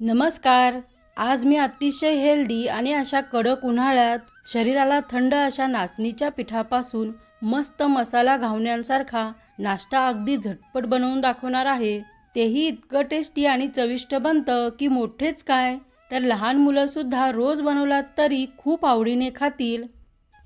नमस्कार. आज मी अतिशय हेल्दी आणि अशा कडक उन्हाळ्यात शरीराला थंड अशा नाचणीच्या पिठापासून मस्त मसाला घावण्यांसारखा नाश्ता अगदी झटपट बनवून दाखवणार आहे. तेही इतकं टेस्टी आणि चविष्ट बनतं की मोठेच काय? तर लहान मुलंसुद्धा रोज बनवलात तरी खूप आवडीने खातील.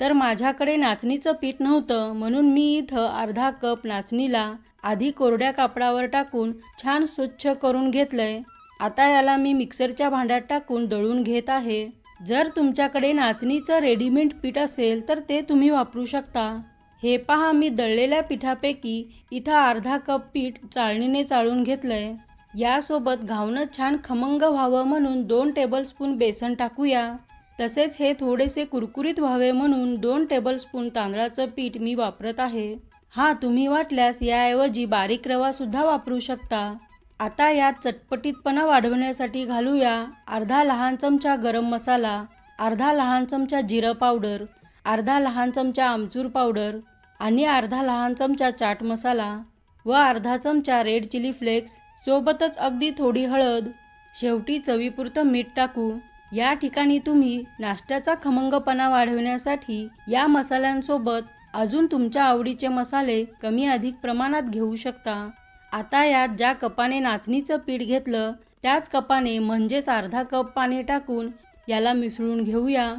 तर माझ्याकडे नाचणीचं पीठ नव्हतं म्हणून मी इथं अर्धा कप नाचणीला आधी कोरड्या कापडावर टाकून छान स्वच्छ करून घेतलंय. आता याला मी मिक्सरच्या भांड्यात टाकून दळून घेत आहे. जर तुमच्याकडे नाचणीचं रेडीमेड पीठ असेल तर ते तुम्ही वापरू शकता. हे पहा मी दळलेल्या पिठापैकी इथं अर्धा कप पीठ चाळणीने चाळून घेतलंय. यासोबत घावणं छान खमंग व्हावं म्हणून दोन टेबलस्पून बेसन टाकूया. तसेच हे थोडेसे कुरकुरीत व्हावे म्हणून दोन टेबलस्पून तांदळाचं पीठ मी वापरत आहे. हा तुम्ही वाटल्यास याऐवजी बारीक रवासुद्धा वापरू शकता. आता यात चटपटीतपणा वाढवण्यासाठी घालूया अर्धा लहान चमचा गरम मसाला अर्धा लहान चमचा जिरं पावडर अर्धा लहान चमचा आमचूर पावडर आणि अर्धा लहान चमचा चाट मसाला व अर्धा चमचा रेड चिली फ्लेक्स सोबतच अगदी थोडी हळद शेवटी चवीपुरतं मीठ टाकू. या ठिकाणी तुम्ही नाश्त्याचा खमंगपणा वाढवण्यासाठी या मसाल्यांसोबत अजून तुमच्या आवडीचे मसाले कमी अधिक प्रमाणात घेऊ शकता. आता यात ज्या कपाने नाचणीचं पीठ घेतलं त्याच कपाने म्हणजेच अर्धा कप पाणी टाकून याला मिसळून घेऊया.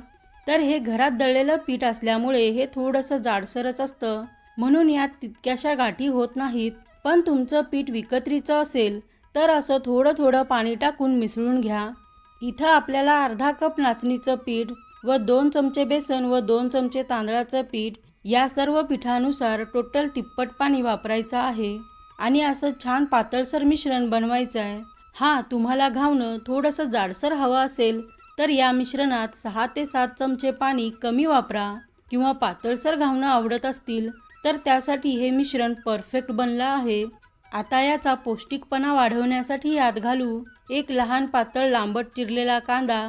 तर हे घरात दळलेलं पीठ असल्यामुळे हे थोडंसं जाडसरच असतं. म्हणून यात तितक्याशा गाठी होत नाहीत. पण तुमचं पीठ विकत्रीचं असेल तर असं थोडं थोडं पाणी टाकून मिसळून घ्या. इथं आपल्याला अर्धा कप नाचणीचं पीठ व दोन चमचे बेसन व दोन चमचे तांदळाचं पीठ या सर्व पिठानुसार टोटल तिप्पट पाणी वापरायचं आहे. आणि असं छान पातळसर मिश्रण बनवायचं आहे हा तुम्हाला घावणं थोडंसं जाडसर हवं असेल तर या मिश्रणात सहा ते सात चमचे पाणी कमी वापरा. किंवा पातळसर घावणं आवडत असतील तर त्यासाठी हे मिश्रण परफेक्ट बनलं आहे. आता याचा पौष्टिकपणा वाढवण्यासाठी यात घालू एक लहान पातळ लांबट चिरलेला कांदा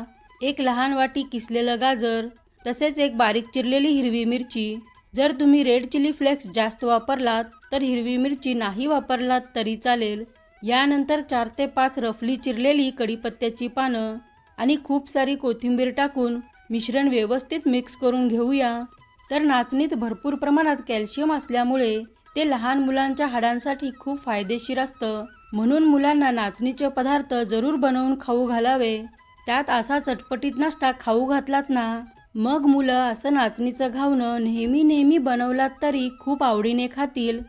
एक लहान वाटी किसलेलं गाजर तसेच एक बारीक चिरलेली हिरवी मिरची. जर तुम्ही रेड चिली फ्लेक्स जास्त वापरलात तर हिरवी मिरची नाही वापरलात तरी चालेल. यानंतर चार ते पाच रफली चिरलेली कढीपत्त्याची पानं आणि खूप सारी कोथिंबीर टाकून मिश्रण व्यवस्थित मिक्स करून घेऊया. तर नाचणीत भरपूर प्रमाणात कॅल्शियम असल्यामुळे ते लहान मुलांच्या हाडांसाठी खूप फायदेशीर असतं. म्हणून मुलांना नाचणीचे पदार्थ जरूर बनवून खाऊ घालावे. त्यात असा चटपटीत नाश्ता खाऊ घातलात ना? मग मुलं असं नाचणीचं घावणं नेहमी नेहमी बनवलात तरी खूप आवडीने खातील.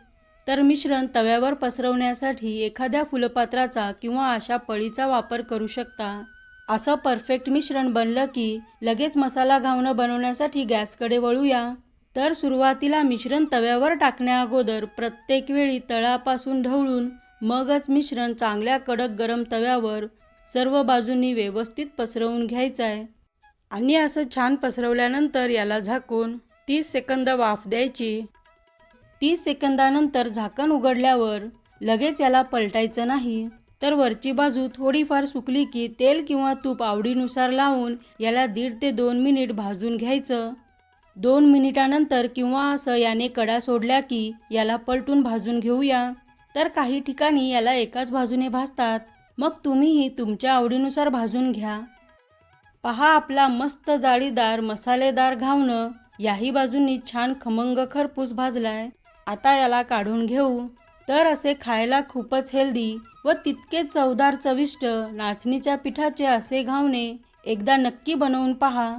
तर मिश्रण तव्यावर पसरवण्यासाठी एखाद्या फुलपात्राचा किंवा अशा पळीचा वापर करू शकता. असं परफेक्ट मिश्रण बनलं की लगेच मसाला घावणं बनवण्यासाठी गॅसकडे वळूया. तर सुरुवातीला मिश्रण तव्यावर टाकण्या अगोदर प्रत्येक वेळी तळापासून ढवळून मगच मिश्रण चांगल्या कडक गरम तव्यावर सर्व बाजूंनी व्यवस्थित पसरवून घ्यायचं आहे आणि असं छान पसरवल्यानंतर याला झाकून तीस सेकंद वाफ द्यायची. तीस सेकंदानंतर झाकण उघडल्यावर लगेच याला पलटायचं नाही. तर वरची बाजू थोडीफार सुकली की तेल किंवा तूप आवडीनुसार लावून याला दीड ते दोन मिनिट भाजून घ्यायचं. दोन मिनिटानंतर किंवा असं याने कडा सोडल्या की याला पलटून भाजून घेऊया. तर काही ठिकाणी याला एकाच बाजूने भाजतात. मग तुम्हीही तुमच्या आवडीनुसार भाजून घ्या. पहा आपला मस्त जाळीदार मसालेदार घावणं. याही बाजूंनी छान खमंग खरपूस भाजलाय. आता याला काढून घेऊ. तर असे खायला खूपच हेल्दी व तितके चवदार चविष्ट नाचणीच्या पिठाचे असे घावणे एकदा नक्की बनवून पहा.